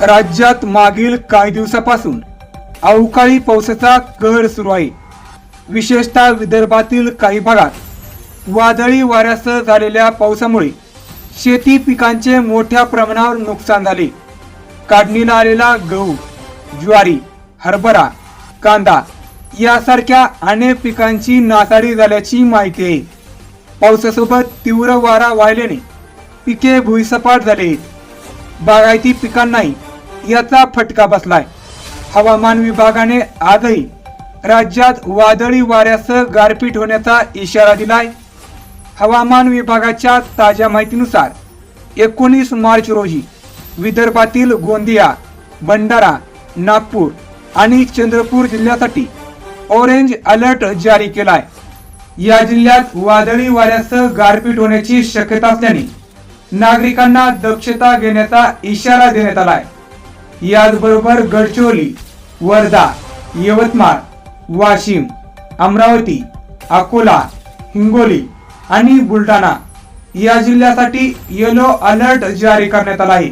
राज्यात मागील काही दिवसापासून अवकाळी पावसाचा कहर सुरू आहे. विशेषतः विदर्भातील काही भागात वादळी वाऱ्यासह झालेल्या पावसामुळे शेती पिकांचे मोठ्या प्रमाणावर नुकसान झाले. काढणीला आलेला गहू ज्वारी हरभरा कांदा यासारख्या अनेक पिकांची नासाडी झाल्याची माहिती आहे. पावसासोबत तीव्र वारा वाहिल्याने पिके भुईसपाट झाले. बागायती पिकांनाही याचा फटका बसलाय. हवामान विभागाने आजही राज्यात वादळी वाऱ्यासह गारपीट होण्याचा इशारा दिलाय. हवामान विभागाच्या ताज्या माहितीनुसार एकोणीस मार्च रोजी विदर्भातील गोंदिया भंडारा नागपूर आणि चंद्रपूर जिल्ह्यासाठी ऑरेंज अलर्ट जारी केलाय. या जिल्ह्यात वादळी वाऱ्यासह गारपीट होण्याची शक्यता असल्याने नागरिकांना दक्षता घेण्याचा इशारा देण्यात आलाय. याचबरोबर गडचिरोली वर्धा यवतमाळ वाशिम अमरावती अकोला हिंगोली आणि बुलढाणा या जिल्ह्यासाठी येलो अलर्ट जारी करण्यात आला आहे.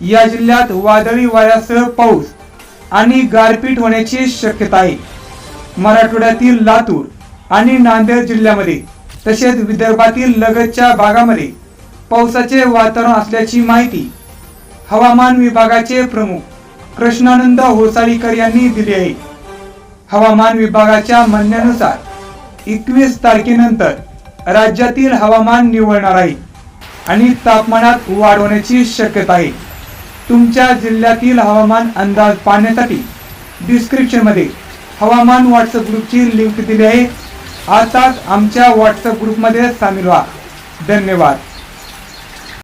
या जिल्ह्यात वादळी वाऱ्यासह पाऊस आणि गारपीट होण्याची शक्यता आहे. मराठवाड्यातील लातूर आणि नांदेड जिल्ह्यामध्ये तसेच विदर्भातील लगतच्या भागामध्ये पावसाचे वातावरण असल्याची माहिती हवामान विभागाचे प्रमुख कृष्णानंद होसाळीकर यांनी दिली आहे. हवामान विभागाच्या म्हणण्यानुसार एकवीस तारखेनंतर राज्यातील हवामान निवळणार आहे आणि तापमानात वाढ होण्याची शक्यता आहे. तुमच्या जिल्ह्यातील हवामान अंदाज पाहण्यासाठी डिस्क्रिप्शनमध्ये हवामान व्हॉट्सअप ग्रुपची लिंक दिली आहे. आताच आमच्या व्हॉट्सअप ग्रुपमध्ये सामील व्हा. धन्यवाद.